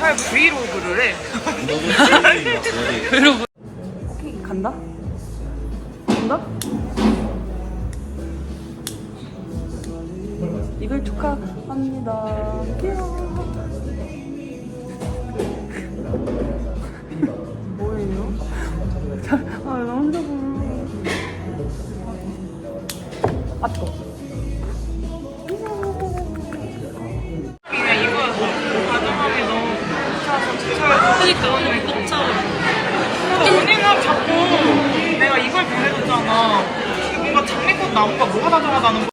살 브이로그를 해. 브이로그. 오케이, 간다? 간다? 이걸 축하합니다. 뭐예요? 자, 아, 나 혼자 부르. 아, 또. 그 오늘 꼭 차. 언니가 자꾸 내가 이걸 보내줬잖아. 뭔가 장미꽃 나무가 뭐가 다정하다는 거.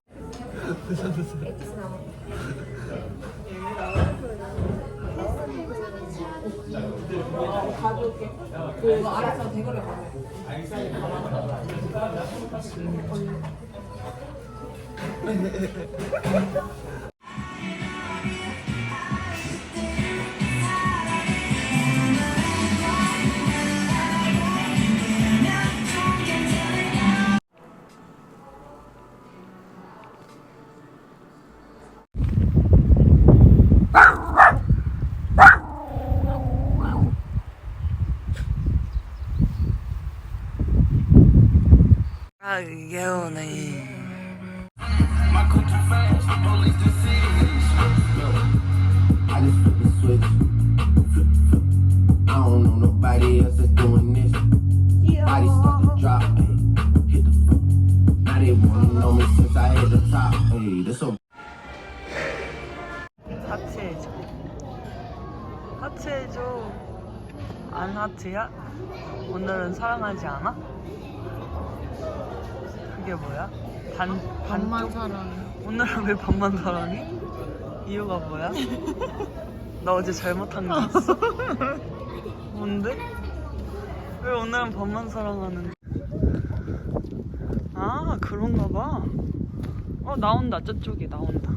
오네. I just flip ayy. This so 하트해줘. 하트해줘. 안 하트야? 오늘은 사랑하지 않아? 그게 뭐야? 반, 반만 사랑. 오늘은 왜 반만 사랑해? 이유가 뭐야? 나 어제 잘못한 게 있어? 뭔데? 왜 오늘은 반만 사랑하는데? 아, 그런가 봐. 어, 나온다. 저쪽에 나온다.